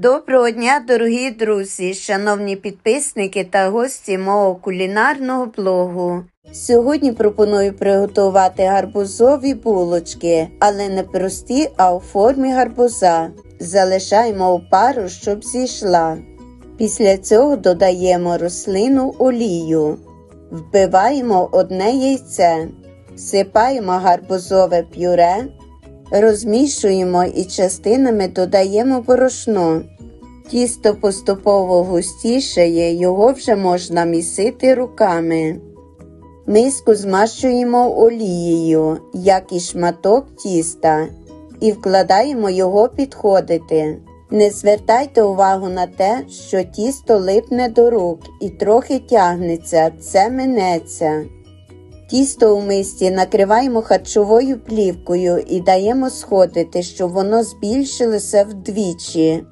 Доброго дня, дорогі друзі, шановні підписники та гості мого кулінарного блогу. Сьогодні пропоную приготувати гарбузові булочки, але не прості, а у формі гарбуза. Залишаємо у пару, щоб зійшла. Після цього додаємо рослину олію, вбиваємо одне яйце, всипаємо гарбузове пюре, розмішуємо і частинами додаємо борошно. Тісто поступово густішає, його вже можна місити руками. Миску змащуємо олією, як і шматок тіста, і вкладаємо його підходити. Не звертайте увагу на те, що тісто липне до рук і трохи тягнеться, це минеться. Тісто у мисці накриваємо харчовою плівкою і даємо сходити, щоб воно збільшилося вдвічі.